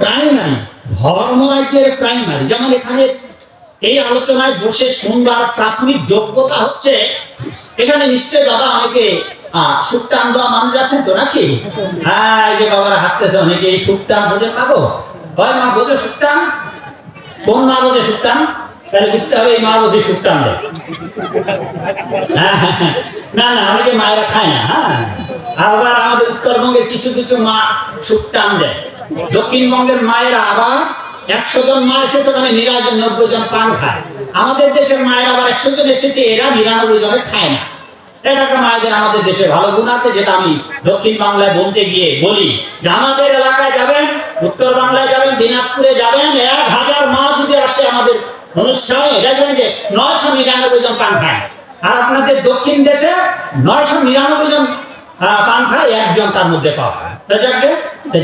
Primary ধর্মরাজ্যের primary. যেমন এখানে এই আলোচনায় বসে শুনবার প্রাথমিক যোগ্যতা হচ্ছে এখানে নিশ্চয় দাদা অনেকে দেওয়া মানুষ আছেন তো নাকি? হ্যাঁ এই যে বাবারা হাসতেছে অনেকে এই না গো হয় মা বোঝে কোন মা বোঝে সুকটান তাহলে বুঝতে হবে এই মা বোঝে দেয়। হ্যাঁ, হ্যাঁ, হ্যাঁ। না না অনেকে মায়েরা খায় না হ্যাঁ। আবার আমাদের উত্তরবঙ্গের কিছু কিছু মা সুকটান দেয়। দক্ষিণবঙ্গের মায়েরা আবার একশো জন মা এসেছে মানে নিরানব্বই জন পান খায়। আমাদের দেশের মায়েরা আবার একশো জন এসেছে, এরা নিরানব্বই জনে খায় না। এটা মায়েদের, আমাদের দেশে ভালো গুণ আছে, যেটা আমি দক্ষিণ বাংলায় বলতে গিয়ে বলি। যে আমাদের এলাকায় যাবেন উত্তর বাংলায় যাবেন, দিনাজপুরে যাবেন, এক হাজার মা যদি আসে আমাদের অনুষ্ঠানে, দেখবেন যে নয়শো নিরানব্বই জন পান খায়। আর আপনাদের দক্ষিণ দেশে নয়শো নিরানব্বই জন পান খায়, একজন তার মধ্যে পাওয়া হয়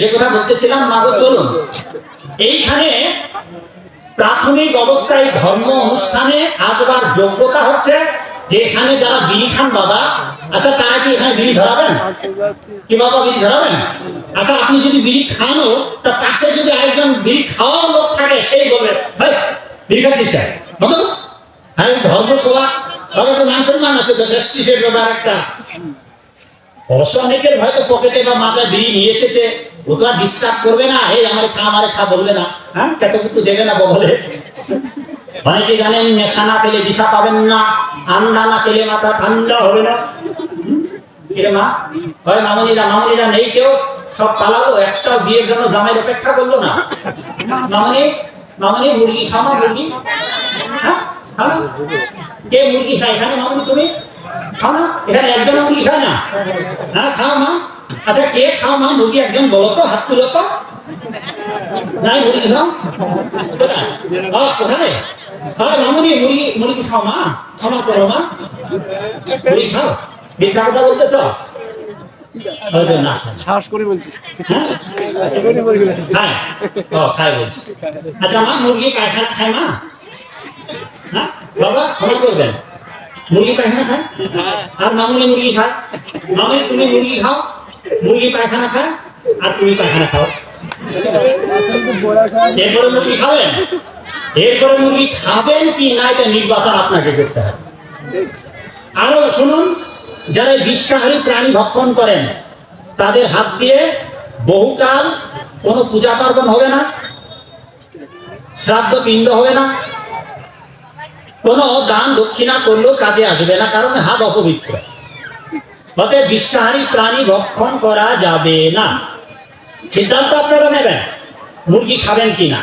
যে কথা বলতেছিলাম মাগো চলুন। এইখানে প্রাথমিক অবস্থায় ধর্ম অনুষ্ঠানে আসবার যোগ্যতা হচ্ছে যারা বিড়ি খান বাবা আচ্ছা তারা কি এখানে বিড়ি ধরাবেন? কি বাবা, বিড়ি ধরাবেন? আচ্ছা আপনি যদি বিড়ি খানও, তা পাশে যদি আরেকজন বিড়ি খাওয়ার লোক থাকে, সেই বলবে ভাই, বিড়ি খাচ্ছিস কেন? বাবা তো মান সম্মান আছে, তো একটা। অবশ্য অনেকের হয়তো পকেটে বা মাথায় বিড়ি নিয়ে এসেছে। ও তো আর ডিস্টার্ব করবে না। এই আমার খা, আমারে খা বলবে না। হ্যাঁ? কত কিন্তু দেবে না বলে অনেকে জানেন খেলে দিশা পাবেন না। আন্ডা না খেলে মাথা ঠান্ডা হবে না। হয় মামনিরা মামনিরা নেই কেউ। সব পালালো বিয়ের জন্য অপেক্ষা করল না। মামনি মামনি, মুরগি খাও মুরগি। হ্যাঁ? খাও কে মুরগি খায়? এখানে মামনি, তুমি? খাও না এখানে একজন মুরগি খায় না? হ্যাঁ খাও মা। আচ্ছা কে খাও মা? মুরগি একজন বলো তো হাত তুলো তো। নাই মুরগি খাও। কোথায়? হ্যাঁ মামুনি মুরগি মুরগি খাও মা। ক্ষমা করো মা। মুরগি খাও। মিথ্যা কথা বলতেছ? না। সাহস করে হ্যাঁ? বলছি। আচ্ছা মা মুরগি পায়খানা খায় মা? হ্যাঁ? বাবা ক্ষমা করবেন। মুরগি পায়খানা খায়? আর মামুনি মুরগি খায়? মামুনি তুমি মুরগি খাও মুরগি পায়খানা খায় আর তুমি পায়খানা খাও। এরপরে মুরগি খাবেন? এরপরে মুরগি খাবেন কি না এটা নির্বাচন আপনাকে করতে হবে। আরও শুনুন যারা বিশ্বাহারী প্রাণী ভক্ষণ করেন তাদের হাত দিয়ে বহুকাল কোনো পূজা পার্বণ হবে না শ্রাদ্ধ পিণ্ড হবে না কোনো দান দক্ষিণা করলেও কাজে আসবে না, কারণ হাত অপবিত্র। অতএব বিশ্বাহারী প্রাণী ভক্ষণ করা যাবে না। সিদ্ধান্ত আপনারা নেবেন, মুরগি খাবেন কি না।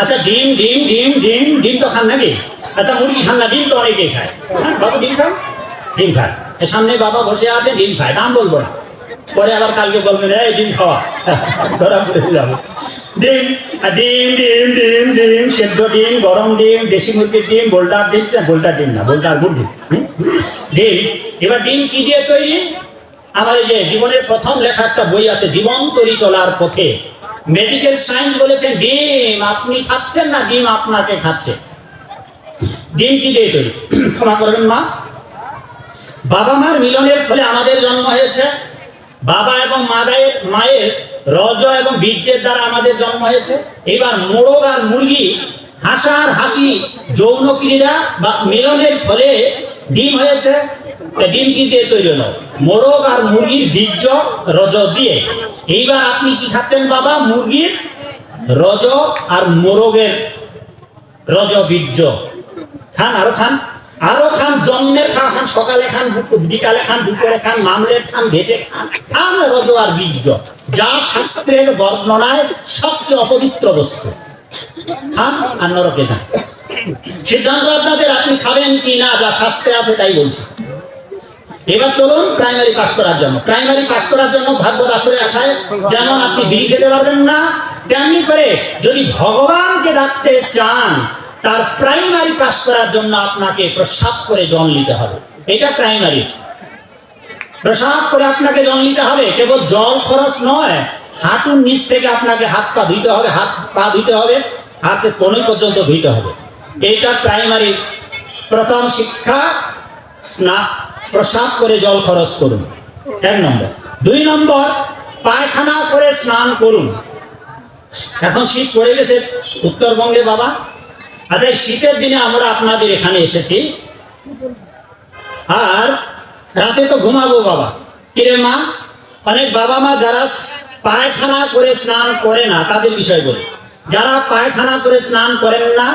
আচ্ছা ডিম ডিম ডিম ডিম ডিম তো খান নাকি? আচ্ছা মুরগি খান না, ডিম তো অনেকেই খায়। হ্যাঁ বাবু, ডিম খান? ডিম খায়। সামনে বাবা বসে আছে, ডিম খায়। নাম বলব না। পরে আবার কালকে বলবেন এই, ডিম খাওয়া। ধরা যাব ডিম ডিম ডিম ডিম ডিম, সেদ্ধ ডিম, গরম ডিম, দেশি মুরগির ডিম, বোল্টার ডিম, না, বোল্টার ডিম না, বোল্টার গুড় ডিম ডিম, এবার ডিম কি দিয়ে তৈরি? আমার এই যে জীবনের প্রথম লেখা একটা বই আছে জীবন তৈরি চলার পথে। মেডিকেল সায়েন্স বলেছেন, ডিম আপনি খাচ্ছেন না, ডিম আপনাকে খাচ্ছে। ডিম কি দিয়ে তৈরি? ক্ষমা করবেন মা। বাবা মার মিলনের ফলে আমাদের জন্ম হয়েছে। বাবা এবং মায়ের মায়ের রজ এবং বীর্যের দ্বারা আমাদের জন্ম হয়েছে। এবার মোরগ আর মুরগি হাসা আর হাসি যৌন ক্রীড়া বা মিলনের ফলে ডিম হয়েছে। ডিম কি দিয়ে তৈরি হলো? মোরগ আর মুরগির বীর্য, রজ দিয়ে। এইবার আপনি কি খাচ্ছেন বাবা? মুরগির রজ আর মোরগের রজ বীর্য। খান, আরও খান। আরও খান, জন্মের খান খান, সকালে খান বিকালে খান, দুপুরে খান, মামলের খান, ভেজে খান খান রজ আর বীর্য। যা শাস্ত্রের বর্ণনায় সবচেয়ে অপবিত্র বস্তু। খান আর নরকে যান। সিদ্ধান্ত আপনাদের, আপনি খাবেন কি না, যা শাস্ত্রে আছে তাই বলছি। এবার চলুন প্রাইমারি পাস করার জন্য। প্রাইমারি পাস করার জন্য ভাগবত আসরে আসায় যেমন আপনি বিড়ি খেতে পারবেন না, তেমনি করে যদি ভগবানকে ডাকতে চান তার প্রাইমারি পাস করার জন্য আপনাকে প্রসাদ করে জল নিতে হবে। এটা প্রাইমারি প্রসাদ করে আপনাকে জল নিতে হবে। কেবল জল খরচ নয়, হাঁটুর নিচ থেকে আপনাকে হাত পা ধুইতে হবে, হাত পা ধুইতে হবে, হাতে কোনই পর্যন্ত ধুইতে হবে। এইটা প্রাইমারি প্রথম শিক্ষা স্নান প্রসাদ করে জল খরচ করুন। এক নম্বর। দুই নম্বর, পায়খানা করে স্নান করুন। এখন শীত পড়ে গেছে, উত্তরবঙ্গে বাবা। আচ্ছা শীতের দিনে আমরা আপনাদের এখানে এসেছি। আর রাতে তো ঘুমাবো বাবা। কিরে মা? অনেক বাবা মা যারা পায়খানা করে স্নান করে না, তাদের বিষয় বলি। যারা পায়খানা করে স্নান করেন না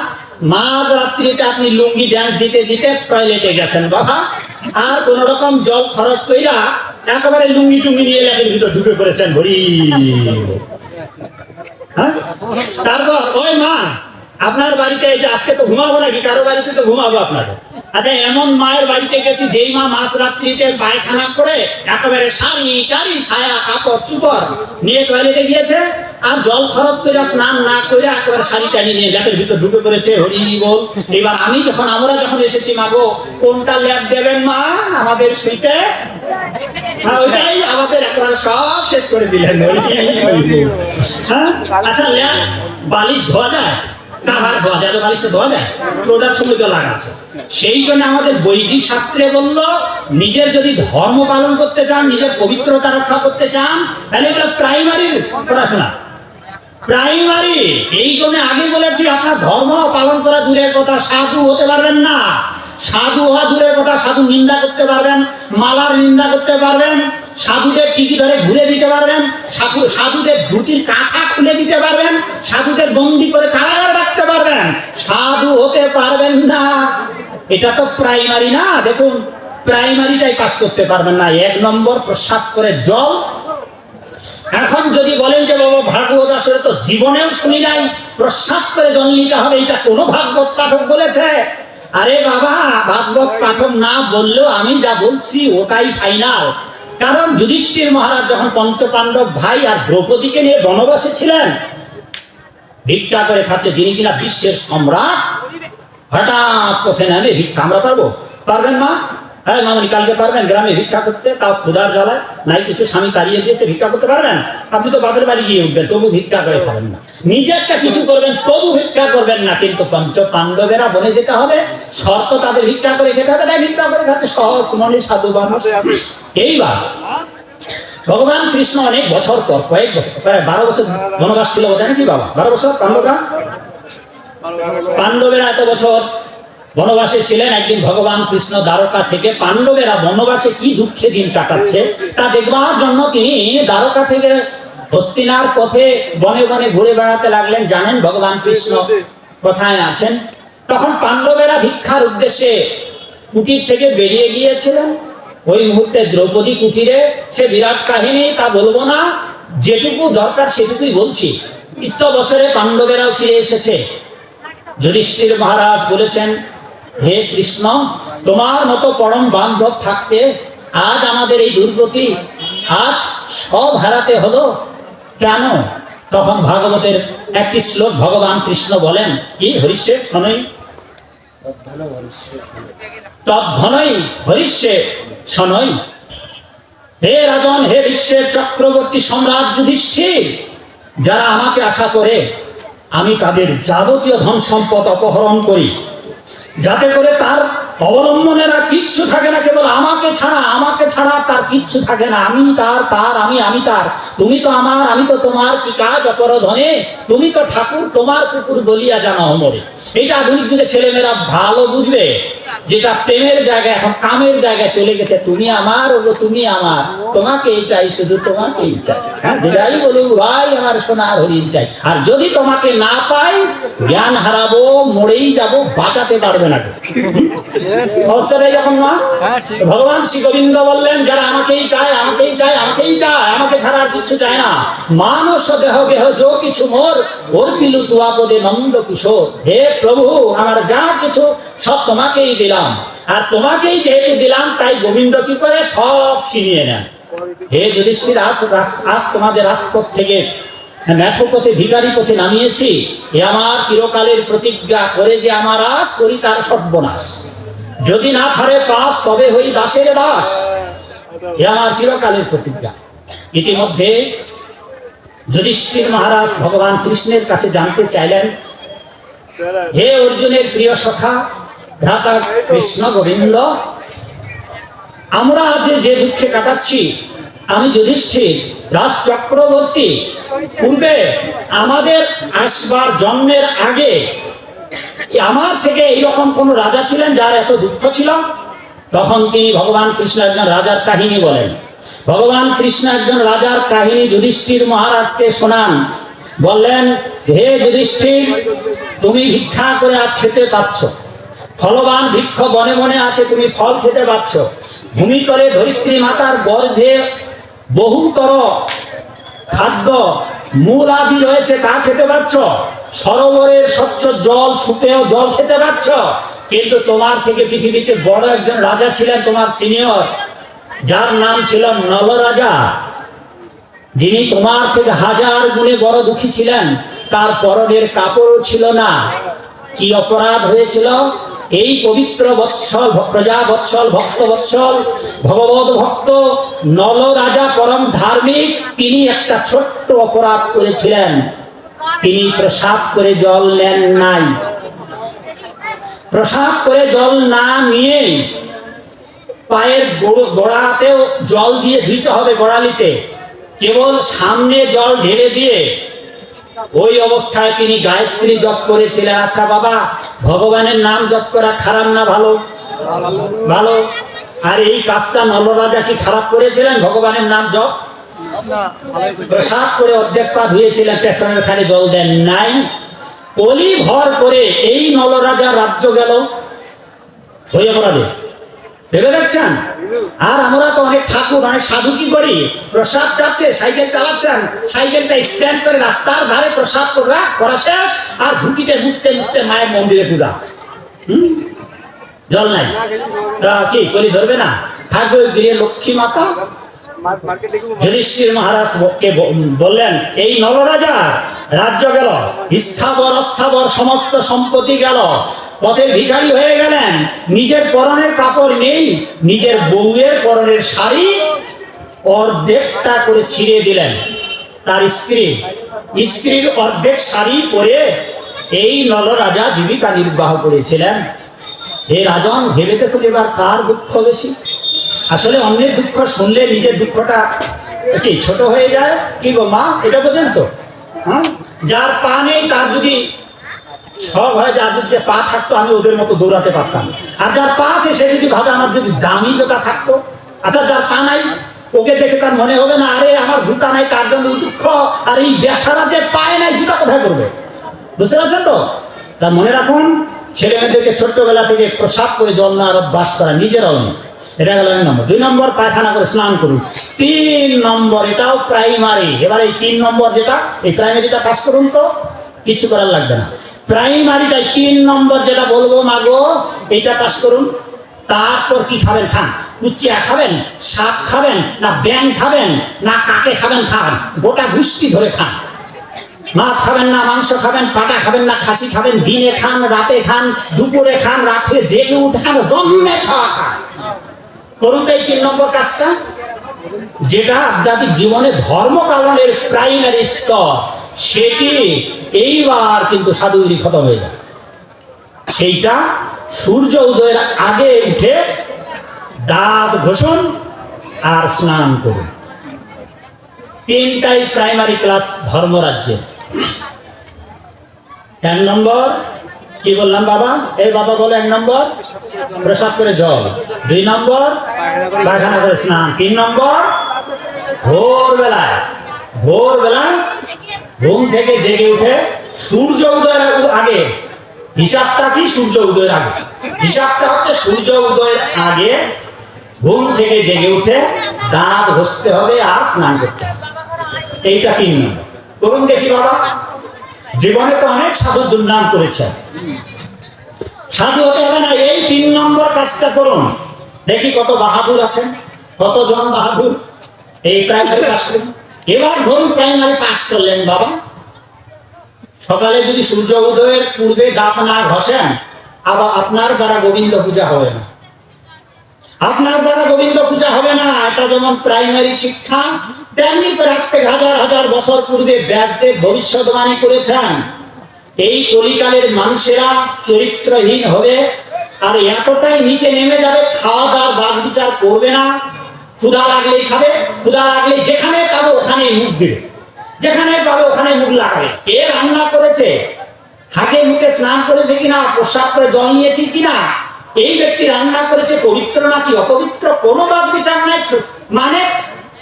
মাঝ রাত্রিতে আপনি লুঙ্গি ড্যান্স দিতে দিতে টয়লেটে গেছেন বাবা। আর কোন রকম জল খরচ কইরা একেবারে লুঙ্গি টুঙ্গি নিয়ে লেখের ভিতর ঢুকে পড়েছেন, হরি। হ্যাঁ? তারপর, ওই মা আপনার বাড়িতে এই যে আজকে তো ঘুমাবো নাকি? কারও বাড়িতে তো ঘুমাবো আপনাদের। আচ্ছা এমন মায়ের বাড়িতে গেছি, যেই মা মাছ রাত্রিতে পায়খানা করে একেবারে শাড়ি টাড়ি ছায়া, কাপড়, চুপড় নিয়ে টয়লেটে গিয়েছে আর জল খরচ করে স্নান না করে একেবারে শাড়ি টাড়ি নিয়ে ল্যাপের ভিতর ঢুকে পড়েছে, হরি বল। এবার আমি যখন, আমরা যখন এসেছি মাগো কোনটা ল্যাপ দেবেন মা? আমাদের শুইতে ওইটাই আমাদের একেবারে সব শেষ করে দিলেন। হ্যাঁ? আচ্ছা ল্যাপ, বালিশ ধোয়া যায়? কাভার ধোয়া যায় তো বালিশে ধোয়া যায় তো ওটার সঙ্গে তো লাগা আছে সেই জন্য আমাদের বৈদিক শাস্ত্রে বলল, নিজের যদি ধর্ম পালন করতে চান, নিজের পবিত্রতা রক্ষা করতে চান, তাহলে এগুলো প্রাইমারি পড়াশোনা। প্রাইমারি, এই জন্য আগে বলেছি, আপনার ধর্ম পালন করা দূরের কথা, সাধু হতে পারবেন না। সাধু হওয়া দূরের কথা, সাধু নিন্দা করতে পারবেন, মালার নিন্দা করতে পারবেন সাধুদের টিকি ধরে ঘুরে দিতে পারবেন? সাধু, সাধুদের ধুতির কাছা খুলে দিতে পারবেন? সাধুদের বন্দি করে কারাগার রাখতে পারবেন? সাধু হতে পারবেন না। এটা তো প্রাইমারি না, দেখুন। প্রাইমারিটাই পাস করতে পারবেন না। এক নম্বর প্রস্রাব করে জল। এখন যদি বলেন যে, বাবা, ভাগবত আসলে তো জীবনেও শুনি নাই। প্রস্রাব করে জল নিতে হবে, এটা কোনো ভাগবত পাঠক বলেছে? আরে বাবা, ভাগবত পাঠক না বললেও আমি যা বলছি, ওটাই ফাইনাল কারণ যুধিষ্ঠির মহারাজ যখন পঞ্চপাণ্ডব ভাই আর দ্রৌপদীকে নিয়ে বনবাসে ছিলেন, ভিক্ষা করে খাচ্ছে যিনি কিনা বিশ্বের সম্রাট, হঠাৎ পথে নামে ভিক্ষা আমরা পারব পারবেন মা? হ্যাঁ মামনি কালকে পারবেন গ্রামে ভিক্ষা করতে, তাও ক্ষুধার জ্বালায়। নাই, কিছু স্বামী তাড়িয়ে দিয়েছে, ভিক্ষা করতে পারবেন? আপনি তো বাপের বাড়ি গিয়ে উঠবেন, তবু ভিক্ষা করে খাবেন না। নিজে একটা কিছু করবেন, তবু ভিক্ষা করবেন না। কিন্তু পঞ্চ পাণ্ডবেরা বনে যেতে হবে, শর্ত তাদের ভিক্ষা করে খেতে হবে, তাই ভিক্ষা করে খাচ্ছে। সহজ মনে সাধু মানুষ এইবার, ভগবান কৃষ্ণ অনেক বছর পর, কয়েক বছর প্রায় বারো বছর বনবাস ছিল বোধ নাকি বাবা? বারো বছর, পাণ্ডবরা? পাণ্ডবেরা এত বছর বনবাসে ছিলেন একদিন ভগবান কৃষ্ণ দ্বারকা থেকে পাণ্ডবেরা বনবাসে কি দুঃখে দিন কাটাচ্ছে তা দেখবার জন্য তিনি দ্বারকা থেকে হস্তিনার পথে বনে বনে ঘুরে বেড়াতে লাগলেন। জানেন ভগবান কৃষ্ণ কোথায় আছেন? তখন পাণ্ডবেরা ভিক্ষার উদ্দেশ্যে কুটির থেকে বেরিয়ে গিয়েছিলেন। ওই মুহূর্তে দ্রৌপদী কুটিরে সে বিরাট কাহিনী, তা বলব না, যেটুকু দরকার সেটুকুই বলছি। ইত্য বছরে পাণ্ডবেরাও ফিরে এসেছে। যুধিষ্ঠির মহারাজ বলেছেন হে কৃষ্ণ, তোমার মতো পরম বান্ধব থাকতে আজ আমাদের এই দুর্গতি আজ সব হারাতে হলো। কেন? তখন ভাগবতের একটি শ্লোক ভগবান কৃষ্ণ বলেন, কি হরিষে শোনই? তদ্ধনই হরিষ্যে শোনই। হে রাজন, হে বিশ্বের চক্রবর্তী সম্রাট যুধিষ্ঠির, যারা আমাকে আশা করে আমি তাদের যাবতীয় ধন সম্পদ অপহরণ করি। যাতে করে তার অবলম্বনেরা কিচ্ছু থাকে না, কেবল আমাকে ছাড়া আমাকে ছাড়া তার কিচ্ছু থাকে না। আমি তার তার, আমি আমি তার। তুমি তো আমার, আমি তো তোমার কি কাজ অপরধনে তুমি তো ঠাকুর, তোমার কুকুর বলিয়া জানা অমরে। এটা আধুনিক যুগে ছেলেমেয়েরা ভালো বুঝবে। যেটা প্রেমের জায়গায় এখন কামের জায়গায় চলে গেছে তুমি আমার ওগো তুমি আমার। তোমাকেই চাই শুধু তোমাকেই চাই। হ্যাঁ যেটাই বলুক ভাই আমার সোনার হরিণ চাই। আর যদি তোমাকে না পাই জ্ঞান হারাবো মরেই যাব বাঁচাতে পারবে না অবস্থাটাই যখন না হ্যাঁ, ভগবান শ্রী গোবিন্দ বললেন যারা আমাকেই চায় আমাকেই চায় আমাকেই চায় আমাকে ছাড়া আর কিচ্ছু চায় না। মানস দেহ গেহ যো কিছু মোর ওর পিলু তুয়াপদে নন্দ কিশোর। হে প্রভু আমার যা কিছু সব তোমাকেই দিলাম। আর তোমাকেই যেহেতু দিলাম, তাই গোবিন্দ কি করে? সব ছিনিয়ে নেন হে যুধিষ্ঠির, আজ আজ তোমাদের রাজপথ থেকে ম্যাথো পথে ভিকারি পথে নামিয়েছি। এ আমার চিরকালের প্রতিজ্ঞা করে যে আমার আস করি তার সর্বনাশ। যদি না ছাড়ে পাস, তবে হই দাসের দাস। এ আমার চিরকালের প্রতিজ্ঞা। ইতিমধ্যে যুধিষ্ঠির মহারাজ ভগবান কৃষ্ণের কাছে জানতে চাইলেন, হে অর্জুনের প্রিয় সখা ভ্রাতা কৃষ্ণ গোবিন্দ আমরা আজ যে দুঃখে কাটাচ্ছি, আমি যুধিষ্ঠির, রাজ চক্রবর্তী, পূর্বে আমাদের আসবার জন্মের আগে, আমার থেকে এইরকম কোন রাজা ছিলেন যার এত দুঃখ ছিল? তখন তিনি ভগবান কৃষ্ণ একজন রাজার কাহিনী বলেন। ভগবান কৃষ্ণ একজন রাজার কাহিনী যুধিষ্ঠির মহারাজকে শোনান। বললেন, হে যুধিষ্ঠির, তুমি ভিক্ষা করে আজ খেতে পাচ্ছ। ফলবান বৃক্ষ বনে বনে আছে, তুমি ফল খেতে পাচ্ছ ভূমি করে ধরিত্রী মাতার গর্ভে বহুতর খাদ্য, মূল আদি রয়েছে, তা খেতে পাচ্ছ সরোবরের স্বচ্ছ জল শুকেও জল খেতে পাচ্ছ কিন্তু তোমার থেকে পৃথিবীতে বড় একজন রাজা ছিলেন তোমার সিনিয়র। যার নাম ছিল নলরাজা যিনি তোমার থেকে হাজার গুণে বড় দুঃখী ছিলেন। তার পরনের কাপড়ও ছিল না। কি অপরাধ হয়েছিল? এই পবিত্র বৎসল, প্রজা বৎসল, ভক্ত বৎসল, ভগবত ভক্ত, নল রাজা পরম ধার্মিক, তিনি একটা ছোট্ট অপরাধ করেছিলেন। তিনি প্রসাদ করে জল নেন নাই। প্রসাদ করে জল না নিয়ে পায়ের গোড়াতেও জল দিয়ে ধুইতে হবে গোড়ালিতে। কেবল সামনে জল ঢেলে দিয়ে ওই অবস্থায় তিনি গায়ত্রী জপ করেছিলেন। আচ্ছা বাবা ভগবানের নাম জপ করা খারাপ না ভালো? ভালো। আর এই কাজটা নলরাজা কি খারাপ করেছিলেন? ভগবানের নাম জপ? প্রসাদ করে অর্ধেক পা ধুয়েছিলেন পেছনের খানে জল দেন নাই। কলি ভর করে এই নলরাজা রাজ্য গেল। হয়ে পড়াবে ভেবে দেখছেন? আর আমরা তো অনেক ঠাকুর, অনেক সাধু কি করি? প্রসাদ চাচ্ছে, সাইকেল চালাচ্ছেন, সাইকেলটা স্ট্যান্ড করে রাস্তার ধারে প্রসাদ করা করা শেষ, আর ধুতিতে মুছতে মুছতে মায়ের মন্দিরে পূজা? জল নাই? কি করি ধরবে না? থাকবে গৃহে লক্ষ্মী মাতা? মহারাজ বললেন, এই নলরাজা, রাজ্য গেল, স্থাবর অস্থাবর সমস্ত সম্পত্তি গেল পথের ভিখারি হয়ে গেলেন। নিজের পরনের কাপড় নেই, নিজের বউয়ের পরনের শাড়ি অর্ধেকটা করে ছিঁড়ে দিলেন। তার স্ত্রী, স্ত্রীর অর্ধেক শাড়ি পরে এই নলরাজা জীবিকা নির্বাহ করেছিলেন। হে রাজন ভেবে দেখুন এবার কার দুঃখ বেশি? আসলে অন্যের দুঃখ শুনলে নিজের দুঃখটা কি, ছোট হয়ে যায়? কি গো মা, এটা বোঝেন তো? হ্যাঁ? যার পা নেই, তার যদি সব হয় যার যদি পা থাকতো, আমি ওদের মতো দৌড়াতে পারতাম। আর যার পা আছে, সে যদি ভাবে আমার যদি দামি জোতা থাকতো আচ্ছা যার পা নাই, ওকে দেখে তার মনে হবে না, আরে, আমার জুতা নাই, তার জন্য দুঃখ, আর এই বেচারা যে পায় নাই, জুতা কোথায় করবে বুঝতে পারছেন তো? তা মনে রাখুন, ছেলে মেয়েদেরকে ছোট্টবেলা থেকে প্রসাদ করে জল না, আর অভ্যাস করা নিজেরাও নেই। এটা গেল এক নম্বর। দুই নম্বর, পায়খানা করে স্নান করুন। তিন নম্বর, এটাও প্রাইমারি এবার এই তিন নম্বর যেটা, এই প্রাইমারিটা পাস করুন তো, কিচ্ছু করার লাগবে না। প্রাইমারিটাই তিন নম্বর যেটা বলব মাগো এইটা পাস করুন। তারপর কি খাবেন? খান। কুচিয়া খাবেন? শাক খাবেন? না ব্যাং খাবেন? না কাকে খাবেন? খান। গোটা গুষ্টি ধরে খান। মাছ খাবেন না, মাংস খাবেন, পাটা খাবেন না, খাসি খাবেন, দিনে খান, রাতে খান, দুপুরে খান, রাত্রে জেগে উঠে খান, জন্মে খাওয়া খান। করুন এই তিন নম্বর কাজটা। যেটা আধ্যাত্মিক জীবনে ধর্ম পালনের প্রাইমারি স্তর। সেটি এইবার কিন্তু সাধুগিরি খতম হয়ে যায়। সেইটা সূর্য উদয়ের আগে উঠে দাঁত ঘোষণ আর স্নান করুন। তিনটাই প্রাইমারি ক্লাস ধর্মরাজ্যে এক নম্বর, কি বললাম বাবা? এই বাবা বলে এক নম্বর, প্রসাদ করে জল। দুই নম্বর, পায়খানা করে স্নান। তিন নম্বর, ভোরবেলায় ভোরবেলায় ঘুম থেকে জেগে উঠে সূর্য উদয়ের আগে হিসাবটা কি সূর্য উদয়ের আগে? হিসাবটা হচ্ছে সূর্য উদয়ের আগে ঘুম থেকে জেগে উঠে দাঁত ঘষতে হবে আর স্নান করতে এইটা তিন নম্বর। করুন দেখি বাবা। জীবনে তো অনেক সাধু দুর্নাম করেছেন। সাধু হতে হবে না, এই তিন নম্বর কাজটা করুন। দেখি কত বাহাদুর আছেন, কতজন বাহাদুর? এই পাস করুন এবার ধরুন প্রাইমারি পাস করলেন, বাবা। সকালে যদি সূর্য উদয়ের পূর্বে দাঁত না ঘষেন আবার আপনার দ্বারা গোবিন্দ পূজা হবে না। আপনার দ্বারা গোবিন্দ পূজা হবে না, এটা যেমন প্রাইমারি শিক্ষা, তেমনি করে আজ হাজার হাজার বছর পূর্বে ব্যাসদেব ভবিষ্যৎবাণী করেছেন। এই কলিকালের মানুষেরা চরিত্রহীন হবে, আর এতটাই নিচে নেমে যাবে খাওয়া দাওয়ার বাজ বিচার করবে না। ক্ষুধা লাগলেই খাবে, ক্ষুধা লাগলেই যেখানে পাবে ওখানেই মুখ দিবে। যেখানে পাবে ওখানে মুখ লাগাবে। কে রান্না করেছে? হাগে মুখে স্নান করেছে কিনা? প্রসাদ করে জল নিয়েছি কিনা? এই ব্যক্তি রান্না করেছে পবিত্র নাকি অপবিত্র? কোনো বাদ বিচার নাই। মানে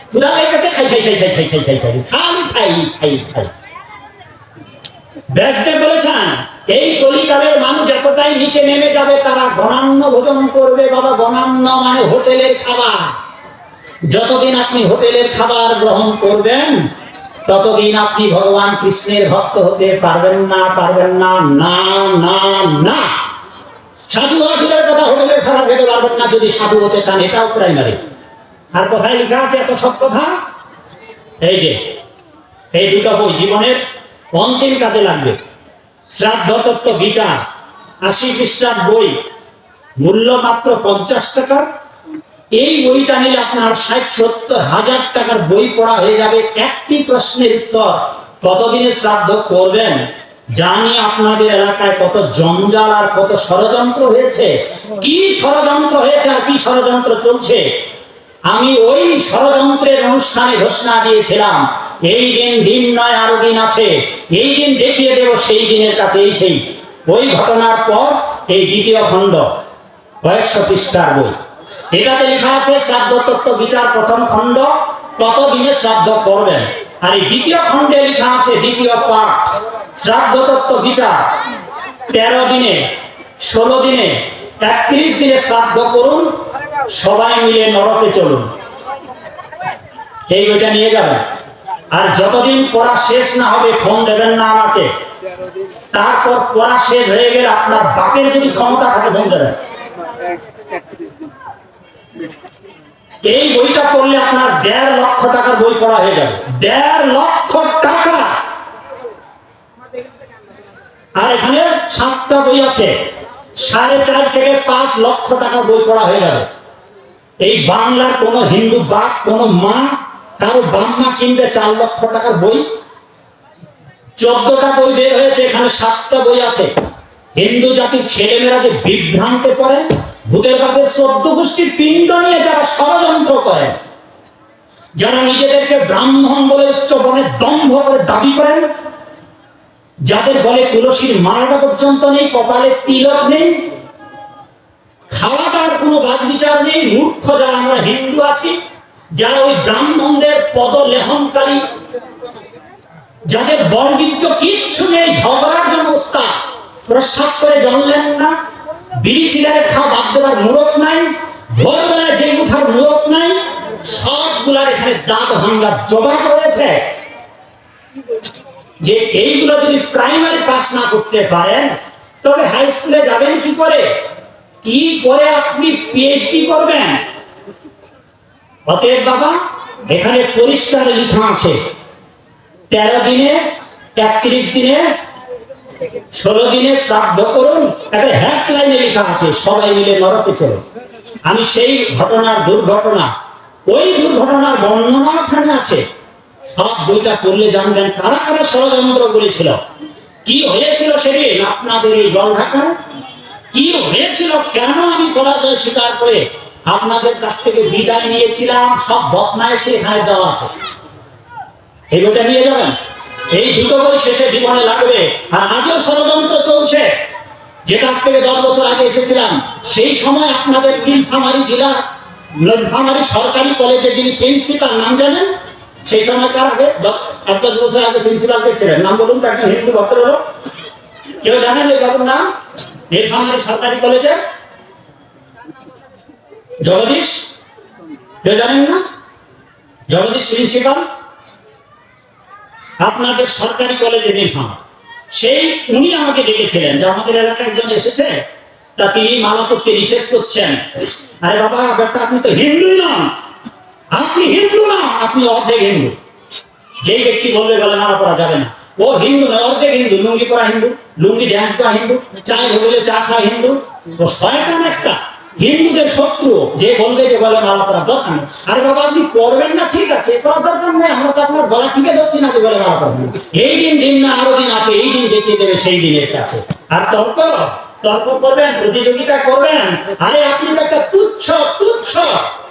ক্ষুধা লেগেছে, খাই খাই খাই খাই খাই খাই খাই খাই। খালি খাই খাই খাই। ব্যাসদেব বলেছেন, এই কলিকালের মানুষ এতটাই নিচে নেমে যাবে, তারা গণান্য ভোজন করবে। বাবা গণান্য মানে হোটেলের খাবার। যতদিন আপনি হোটেলের খাবার গ্রহণ করবেন, ততদিন আপনি ভগবান কৃষ্ণের ভক্ত হতে পারবেন না পারবেন না না না না। সাধু হাজুরের কথা হোটেলের খাবার খেতে পারবেন না, যদি সাধু হতে চান, এটাও প্রাইমারি আর কোথায় লেখা আছে এত সব কথা? এই যে, এই দুটো বই জীবনের অন্তিম কাজে লাগবে। শ্রাদ্ধ তত্ত্ব বিচার, আশি পৃষ্ঠার বই, মূল্য মাত্র পঞ্চাশ টাকা এই বইটা নিলে আপনার ষাট, সত্তর হাজার টাকার বই পড়া হয়ে যাবে। একটি প্রশ্নের উত্তর কতদিনে শ্রাদ্ধ করবেন? জানি আপনাদের এলাকায় কত জঞ্জাল আর কত ষড়যন্ত্র হয়েছে। কি ষড়যন্ত্র হয়েছে আর কি ষড়যন্ত্র চলছে? আমি ওই ষড়যন্ত্রের অনুষ্ঠানে ঘোষণা দিয়েছিলাম, এই দিন দিন নয়, আরও দিন আছে। এই দিন দেখিয়ে দেব সেই দিনের কাছে এই সেই। ওই ঘটনার পর এই দ্বিতীয় খণ্ড, কয়েকশো পৃষ্ঠার বই। এটাতে লেখা আছে শ্রাদ্ধ তত্ত্ব বিচার প্রথম খণ্ড কত দিনে শ্রাদ্ধ করবেন। আর এই দ্বিতীয় খণ্ডে লেখা আছে, দ্বিতীয় পাঠ শ্রাদ্ধ তত্ত্ব বিচার। তেরো দিনে, ষোলো দিনে, একত্রিশ দিনে শ্রাদ্ধ করুন, সবাই মিলে নরকে চলুন। এই বইটা নিয়ে যাবেন। আর যতদিন পড়া শেষ না হবে, ফোন দেবেন না আমাকে। তারপর পড়া শেষ হয়ে গেলে আপনার বাপের যদি ক্ষমতা থাকে, ফোন দেবেন। এই বইটা পড়লে আপনার দেড় লক্ষ টাকার বই পড়া হয়ে যাবে। দেড় লক্ষ টাকা! আর এখানে সাতটা বই আছে। সাড়ে চার থেকে পাঁচ লক্ষ টাকা বই পড়া হয়ে যাবে। এই বাংলার কোন হিন্দু বাপ কোন মা, কারও বাম্মা কিনবে চার লক্ষ টাকার বই। চোদ্দটা বই বের হয়েছে, এখানে সাতটা বই আছে। হিন্দু জাতির ছেলেমেয়েরা যে বিভ্রান্তে পড়ে ভূতের বাপের চোদ্দ গোষ্ঠীর পিণ্ড নিয়ে যারা ষড়যন্ত্র করে, যারা নিজেদেরকে ব্রাহ্মণ বলে উচ্চ বনে দম্ভ করে দাবি করেন, যাদের বলে তুলসীর মালাটা পর্যন্ত নেই, কপালে তিলক নেই খাওয়া দাওয়ার কোনো বাজ বিচার নেই, মূর্খ যারা আমরা হিন্দু আছি, যারা ওই ব্রাহ্মণদের পদ লেহনকারী যাদের বর্গিজ্য কিচ্ছু নেই, ঝগড়ার জন্য ওস্তাদ, প্রস্রাব করে জানলেন না বিড়ি সিগারেট খাওয়া বাদ দেওয়ার মূরত নাই, ভোরবেলায় যে উঠার মূরত নাই, সবগুলার এখানে দাঁত ভাঙ্গার জবাব রয়েছে। যে এইগুলো যদি প্রাইমারি পাস না করতে পারেন, তবে হাই স্কুলে যাবেন কি করে? কি করে আপনি পিএইচডি করবেন? অতএব বাবা, এখানে পরিষ্কার লেখা আছে, তেরো দিনে, একত্রিশ দিনে ষোলো দিনে শ্রাদ্ধ করুন, একটা হ্যাক লাইনে লেখা আছে, সবাই মিলে নরকে চলুন আমি সেই ঘটনার দুর্ঘটনা, ওই দুর্ঘটনার বর্ণনা ওখানে আছে। সব বইটা পড়লে জানবেন কারা কারা ষড়যন্ত্র করেছিল। কি হয়েছিল সেদিন আপনাদের এই জল ঢাকা? কি হয়েছিল? কেন আমি পরাজয় স্বীকার করে আপনাদের কাছ থেকে বিদায় নিয়েছিলাম? সব বদমাইশি এখানে দেওয়া আছে। বইটা নিয়ে যাবেন? এই দুটো বই শেষে জীবনে লাগবে। আর আজও ষড়যন্ত্র চলছে। যে কাছ থেকে দশ বছর আগে এসেছিলাম, সেই সময় আপনাদের নীলফামারী জেলার নীলফামারী সরকারি কলেজে যিনি প্রিন্সিপাল, নাম জানেন? সেই সময় সময়কার আগে? দশ, আট, দশ বছর আগে প্রিন্সিপাল কে ছিলেন। নাম বলুন তো, একজন হিন্দু হলো। কেউ জানেন ওই বাবুর নাম? নীলফামারী সরকারি কলেজে? জগদীশ? কেউ জানেন না? জগদীশ প্রিন্সিপাল? আপনাদের সরকারি কলেজে নির্মাণ সেই উনি আমাকে ডেকেছিলেন যে আমাদের এলাকায় একজন এসেছে, তা তিনি মালা করতে নিষেধ করছেন। আরে বাবা, ব্যাপারটা আপনি তো হিন্দু নন। আপনি হিন্দু না আপনি অর্ধেক হিন্দু। যেই ব্যক্তি বলবে, বলে মালা করা যাবে না। ও হিন্দু নয়, অর্ধেক হিন্দু। লুঙ্গি পরা হিন্দু, লুঙ্গি ড্যান্স করা হিন্দু চায় হোটেলে চা খাওয়া হিন্দু। ও শয়তান একটা। হিন্দুদের শত্রু যে বলবে যে বলে মালা করার দরকার আরে বাবা, আপনি করবেন না? ঠিক আছে করার দরকার নেই। আমরা তো আপনার গলা টিকে ধরছি না যে বলে এই দিন দিন না, আরও দিন আছে, এই দিন দেখিয়ে দেবে, সেই দিনের কাছে। আর তর্ক তর্ক করবেন, প্রতিযোগিতা করবেন। আরে আপনি তো একটা তুচ্ছ তুচ্ছ।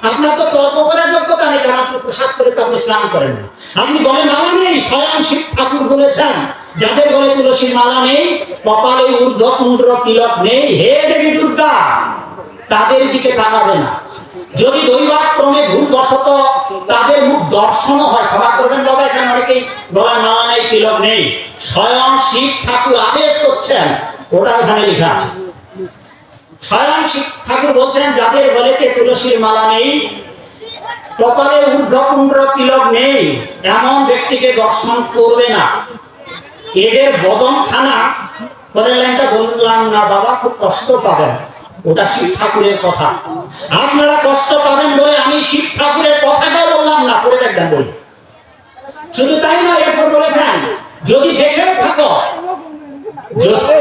আপনার তো তর্ক করার যোগ্যতা নেই, কারণ আপনি প্রসাদ করে তো আপনি স্নান করেন না। আপনি গলে মালা নেই, স্বয়ং শিব ঠাকুর বলেছেন। যাদের গলে তুলসীর মালা নেই, কপালে ঊর্ধ্ব, কুণ্ড্র, তিলক নেই। হে দেবী দুর্গা! তাদের দিকে তাকাবে না। যদি দৈবাক্রমে ভুলবশত তাদের মুখ দর্শন হয়, ক্ষমা করবেন বাবা, এখানে অনেকেই গলায় মালা নেই তিলক নেই। স্বয়ং শিব ঠাকুর আদেশ করছেন, ওটা এখানে লেখা আছে। স্বয়ং শিব ঠাকুর বলছেন, যাদের গলেতে তুলসীর মালা নেই, কপালে ঊর্ধ্বকুণ্ড তিলক নেই, এমন ব্যক্তিকে দর্শন করবে না। এদের বদন খানা পরের লাইনটা বললাম না, বাবা, খুব কষ্ট পাবেন। ওটা শিব ঠাকুরের কথা। আপনারা কষ্ট পাবেন বলে আমি শিব ঠাকুরের কথাটা বললাম না পরে দেখবেন বলি শুধু তাই না এরপর বলেছেন যদি দেখে থাকো বেটা,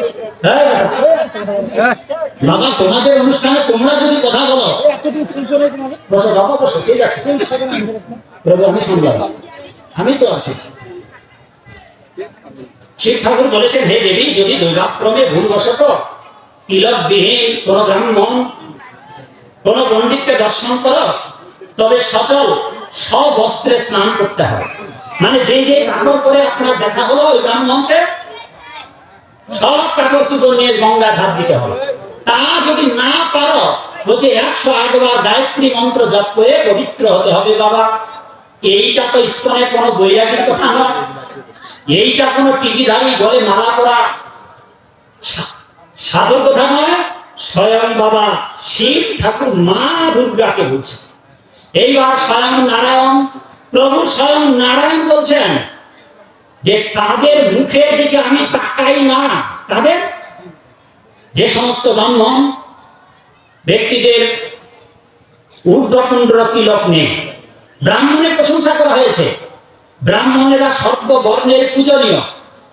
বাবা তোমাদের অনুষ্ঠানে তোমরা যদি কথা বলো। বসো বাবা বসো ঠিক আছে প্রভু আমি শুনলাম। আমি তো আছি। শিব ঠাকুর বলেছেন হে দেবী যদি দুর্গাক্রমে ভুলবশত তিলকবিহীন কোন ব্রাহ্মণ, কোন পণ্ডিতকে দর্শন করো, তবে সচল সবস্ত্রে স্নান করতে হবে। মানে যে যে কাপড় পরে আপনার দেখা হলো ওই ব্রাহ্মণকে সব কাপড় চুপড় নিয়ে গঙ্গা ঝাঁপ দিতে হবে। তা যদি না পারো, বলছে একশো আট বার গায়ত্রী মন্ত্র জপ করে পবিত্র হতে হবে বাবা। এইটা তো ইস্কনের কোনো বৈরাগীর কথা নয়। এইটা কোনো টিভিধারী গলে মালা পরা সা- সাধুর কথা নয় স্বয়ং বাবা শিব ঠাকুর মা দুর্গাকে বলছে এইবার স্বয়ং নারায়ণ, প্রভু স্বয়ং নারায়ণ বলছেন যে তাদের মুখের দিকে আমি তাকাই না। তাদের? যে সমস্ত ব্রাহ্মণ ব্যক্তিদের ঊর্ধ্বকুণ্ড তিলক নেই। ব্রাহ্মণের প্রশংসা করা হয়েছে। ব্রাহ্মণেরা সর্ববর্ণের পূজনীয়।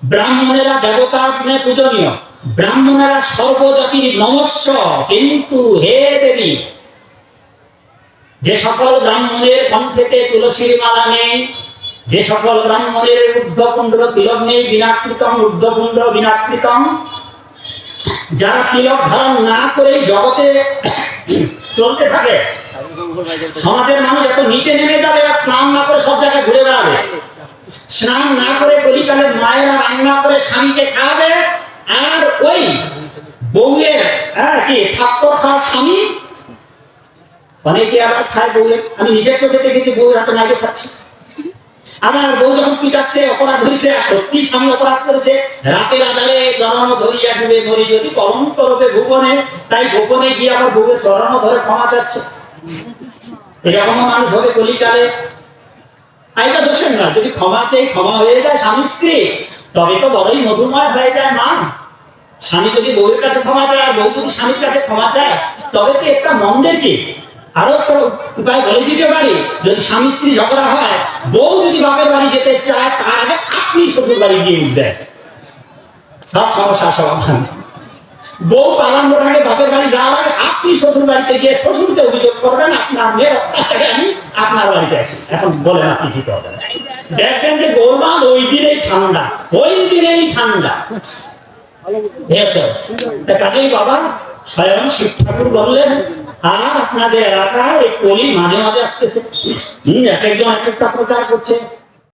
ব্রাহ্মণেরা দেবতার গুণে পূজনীয়। ব্রাহ্মণেরা সর্বজাতির নমস্য, কিন্তু হে দেবী, যে সকল ব্রাহ্মণের কণ্ঠেতে তুলসীর মালা নেই, যে সকল ব্রাহ্মণের ঊর্ধ্বকুণ্ড তিলক নেই, বিনাকৃতম ঊর্ধ্বকুণ্ড বিনাকৃতম, যারা তিলক ধারণ না করে জগতে চলতে থাকে, সমাজের মানুষ এত নিচে নেমে যাবে আর স্নান না করে সব জায়গায় ঘুরে বেড়াবে। স্নান না করে কলিকালের মায়েরা রান্না করে স্বামীকে খাওয়াবে আর ওই বউয়ের হ্যাঁ কি খাওয়ার স্বামী? অনেকে আবার খায় বউয়ের আমি নিজের চোখে দেখেছি বউয়ের হাতে খাচ্ছে। আমার বউ যখন পিটাচ্ছে, অপরাধ হয়েছে সত্যি স্বামী অপরাধ করেছে, রাতের আধারে চরণ ধরিয়া ডুবে মরি যদি করম করবে ভুবনে, তাই গোপনে গিয়ে আবার বউয়ের চরণ ধরে ক্ষমা চাচ্ছে। এরকমও মানুষ হবে কলিকালে। এটা দোষের না যদি ক্ষমা চেয়ে ক্ষমা হয়ে যায় স্বামী স্ত্রী তবে তো বড়ই মধুময় হয়ে যায় মা। স্বামী যদি বউয়ের কাছে ক্ষমা চায় বউ যদি স্বামীর কাছে ক্ষমা চায়, তবে কি একটা মন্দের কি? আরও একটা উপায় বলে দিতে পারি? যদি স্বামী স্ত্রী ঝগড়া হয়, বউ যদি বাপের বাড়ি যেতে চায়, তার আগে আপনি শ্বশুর বাড়ি গিয়ে উঠবেন সব সমস্যা সমাধান। বউ পালানোর আগে বাপের বাড়ি যাওয়ার আগে আপনি শ্বশুর বাড়িতে গিয়ে শ্বশুরকে অভিযোগ করবেন, আপনার মেয়ের অত্যাচারে আমি আপনার বাড়িতে আছি। এখন বলেন আপনি কি করবেন? দেখবেন যে গোলমাল ওই দিনেই ঠান্ডা, ওই দিনেই ঠান্ডা। কাজেই বাবা, স্বয়ং শিব ঠাকুর বললেন, আর আপনাদের এলাকায় এই কলি মাঝে মাঝে আসতেছে। হম, এক একজন এক একটা প্রচার করছে।